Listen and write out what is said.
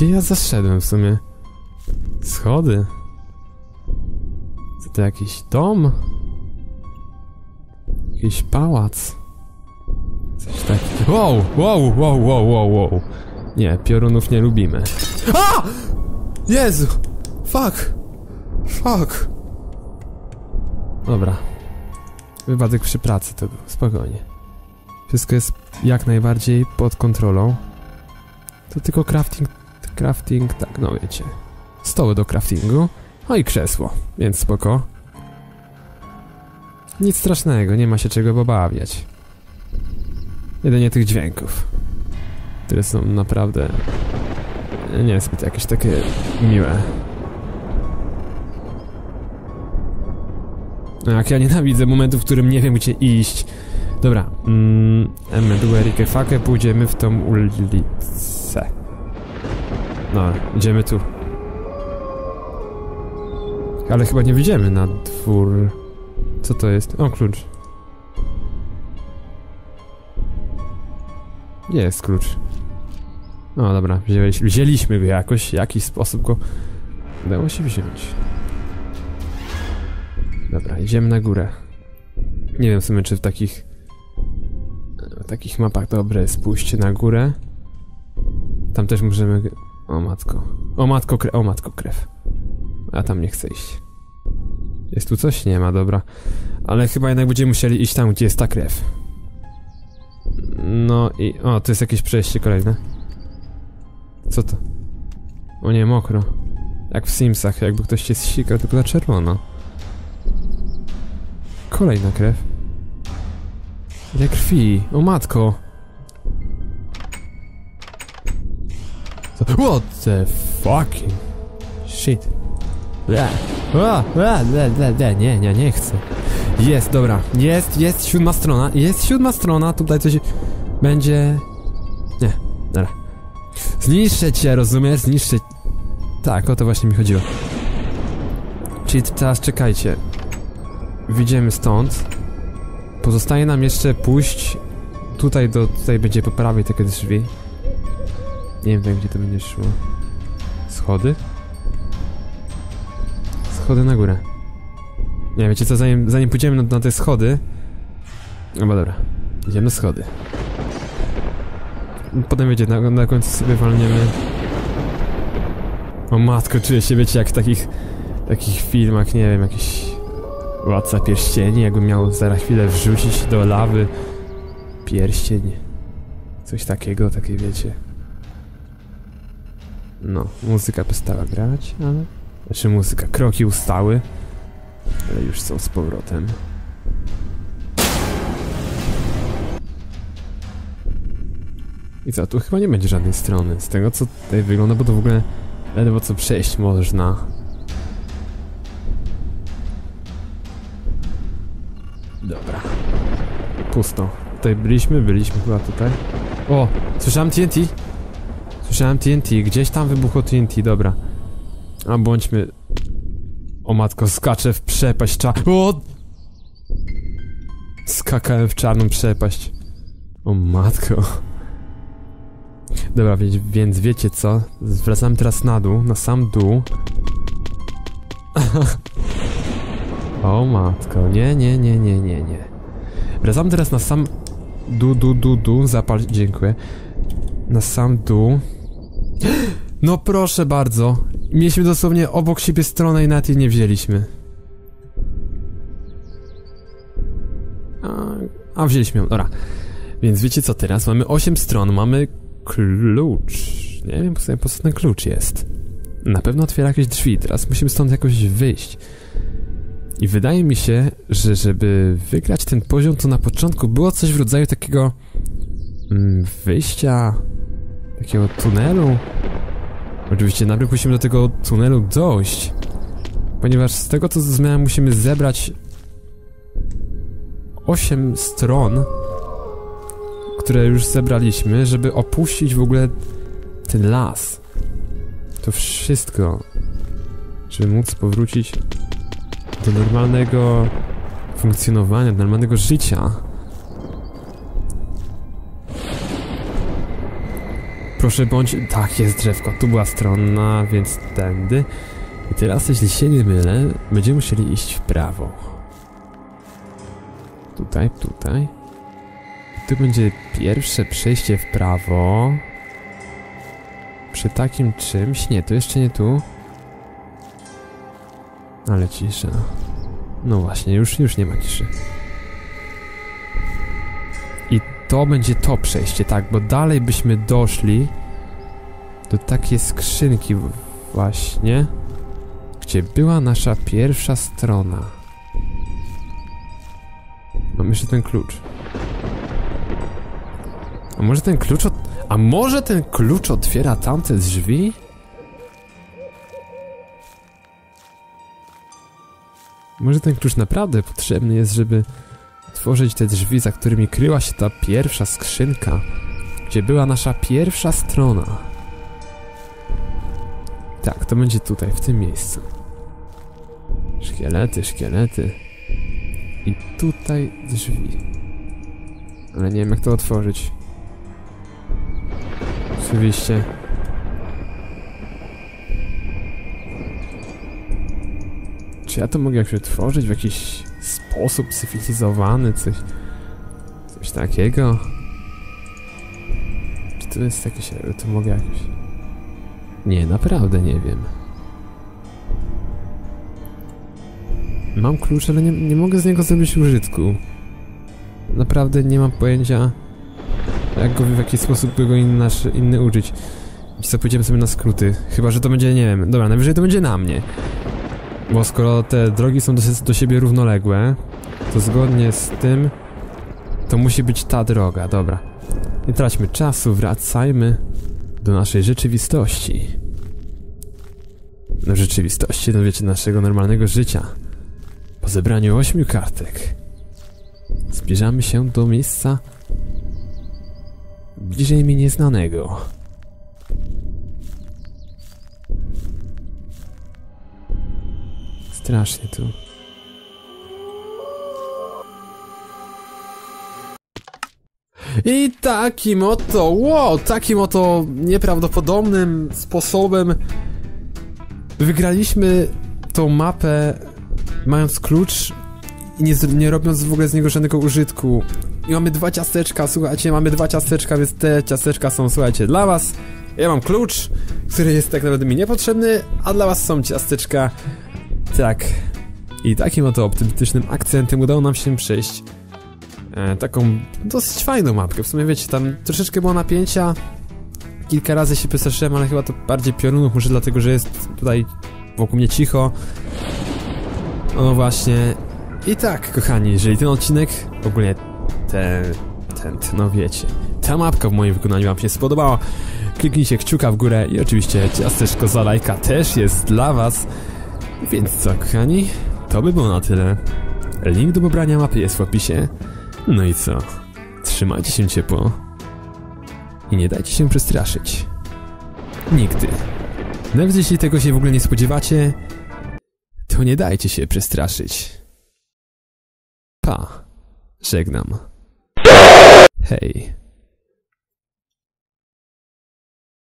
Gdzie ja zaszedłem w sumie? Schody? Co to jakiś dom? Jakiś pałac? Coś takiego. Wow, wow, wow, wow, wow, wow. Nie, piorunów nie lubimy. A! Jezu! Fuck! Fuck! Dobra. Wypadek przy pracy to był, spokojnie. Wszystko jest jak najbardziej pod kontrolą. To tylko crafting, crafting, tak, no wiecie. Stoły do craftingu, no i krzesło, więc spoko. Nic strasznego, nie ma się czego obawiać. Jedynie tych dźwięków, które są naprawdę niezbyt jakieś takie miłe. Jak ja nienawidzę momentu, w którym nie wiem gdzie iść. Dobra, mm, Emeduerike Fake, pójdziemy w tą ulicę. No, idziemy tu. Ale chyba nie wyjdziemy na dwór. Co to jest? O, klucz. Gdzie jest klucz? No dobra, wzięliśmy, wzięliśmy go jakoś, w jakiś sposób go udało się wziąć. Dobra, idziemy na górę. Nie wiem w sumie, czy w takich w takich mapach dobre jest pójście na górę. Tam też możemy... O matko. O matko, krew. O matko, krew. A tam nie chcę iść. Jest tu coś? Nie ma, dobra. Ale chyba jednak będziemy musieli iść tam, gdzie jest ta krew. No i... O, to jest jakieś przejście kolejne. Co to? O nie, mokro. Jak w Simsach, jakby ktoś się zsikał, tylko na czerwono. Kolejna krew. Ile krwi? O matko! What the fucking shit? Ble. A, a, ble, ble, ble. Nie, nie, nie chcę. Jest, dobra. Jest, jest siódma strona. Jest siódma strona. Tutaj coś będzie... Nie, dobra. Zniszczę cię, rozumiesz? Zniszczę... Tak, o to właśnie mi chodziło. Czyli teraz czekajcie. Wyjdziemy stąd. Pozostaje nam jeszcze pójść tutaj do... tutaj będzie po prawej takie drzwi. Nie wiem, gdzie to będzie szło. Schody? Schody na górę. Nie, wiecie co, zanim, zanim pójdziemy na, na te schody... No bo dobra, idziemy na schody. Potem wiecie, na, na końcu sobie walniemy... O matko, czuję się, wiecie, jak w takich... takich filmach, nie wiem, jakiś... Władca pierścieni, jakby miał za chwilę wrzucić do lawy pierścień. Coś takiego, takie wiecie. No, muzyka przestała grać, ale... Znaczy muzyka, kroki ustały, ale już są z powrotem. I co, tu chyba nie będzie żadnej strony, z tego co tutaj wygląda, bo to w ogóle ledwo co przejść można. Dobra. Pusto. Tutaj byliśmy, byliśmy chyba tutaj. O! Słyszałem TNT! Słyszałem TNT, gdzieś tam wybuchło TNT, dobra. A bądźmy... O matko, skaczę w przepaść cza... O! Skakałem w czarną przepaść. O matko. Dobra, więc, więc wiecie co? Zwracam teraz na dół, na sam dół. o matko, nie, nie, nie, nie, nie, nie. Wracam teraz na sam dół, dół, dół, dół, zapal, dziękuję. Na sam dół. No proszę bardzo. Mieliśmy dosłownie obok siebie stronę i nawet jej nie wzięliśmy. A, a wzięliśmy ją, dobra. Więc wiecie co teraz? Mamy 8 stron, mamy klucz. Nie wiem po co ten klucz jest. Na pewno otwiera jakieś drzwi, teraz musimy stąd jakoś wyjść. I wydaje mi się, że żeby wygrać ten poziom, to na początku było coś w rodzaju takiego mm, wyjścia, takiego tunelu. Oczywiście najpierw musimy do tego tunelu dojść, ponieważ z tego co zrozumiałem musimy zebrać 8 stron, które już zebraliśmy, żeby opuścić w ogóle ten las. To wszystko, żeby móc powrócić do normalnego funkcjonowania, do normalnego życia. Proszę bądź... Tak, jest drzewko. Tu była strona, więc tędy. I teraz, jeśli się nie mylę, będziemy musieli iść w prawo. Tutaj, tutaj. Tu będzie pierwsze przejście w prawo. Przy takim czymś... Nie, to jeszcze nie tu. Ale cisza. No właśnie, już, już nie ma ciszy. To będzie to przejście, tak, bo dalej byśmy doszli do takiej skrzynki właśnie, gdzie była nasza pierwsza strona. Mam jeszcze ten klucz. A może ten klucz od... A może ten klucz otwiera tamte drzwi? Może ten klucz naprawdę potrzebny jest, żeby otworzyć te drzwi, za którymi kryła się ta pierwsza skrzynka, gdzie była nasza pierwsza strona. Tak, to będzie tutaj, w tym miejscu. Szkielety, szkielety. I tutaj drzwi. Ale nie wiem jak to otworzyć. Oczywiście. Czy ja to mogę jakoś otworzyć w jakiś sposób cywilizowany, coś... Coś takiego? Czy to jest jakieś... To mogę jakoś... Nie, naprawdę nie wiem. Mam klucz, ale nie, nie mogę z niego zrobić użytku. Naprawdę nie mam pojęcia, jak go w jaki sposób by go inny, inny użyć. Co, pójdziemy sobie na skróty. Chyba, że to będzie, nie wiem, dobra, najwyżej to będzie na mnie. Bo skoro te drogi są do, do siebie równoległe, to zgodnie z tym, to musi być ta droga, dobra. Nie traćmy czasu, wracajmy do naszej rzeczywistości. Do rzeczywistości, no wiecie, naszego normalnego życia. Po zebraniu ośmiu kartek zbliżamy się do miejsca bliżej mi nieznanego. Strasznie tu. I takim oto, wow, takim oto nieprawdopodobnym sposobem wygraliśmy tą mapę mając klucz i nie, nie robiąc w ogóle z niego żadnego użytku. I mamy dwa ciasteczka, słuchajcie, mamy dwa ciasteczka, więc te ciasteczka są, słuchajcie, dla was. Ja mam klucz, który jest tak naprawdę mi niepotrzebny, a dla was są ciasteczka. Tak. I takim oto optymistycznym akcentem udało nam się przejść e, taką dosyć fajną mapkę. W sumie wiecie, tam troszeczkę było napięcia. Kilka razy się przestraszyłem, ale chyba to bardziej piorunów, może dlatego, że jest tutaj wokół mnie cicho. No właśnie. I tak, kochani, jeżeli ten odcinek, ogólnie ten, ten, no wiecie, ta mapka w moim wykonaniu wam się spodobała, kliknijcie kciuka w górę i oczywiście ciasteczko za lajka też jest dla was. Więc co, kochani, to by było na tyle. Link do pobrania mapy jest w opisie. No i co? Trzymajcie się ciepło. I nie dajcie się przestraszyć. Nigdy. Nawet jeśli tego się w ogóle nie spodziewacie, to nie dajcie się przestraszyć. Pa. Żegnam. Hej.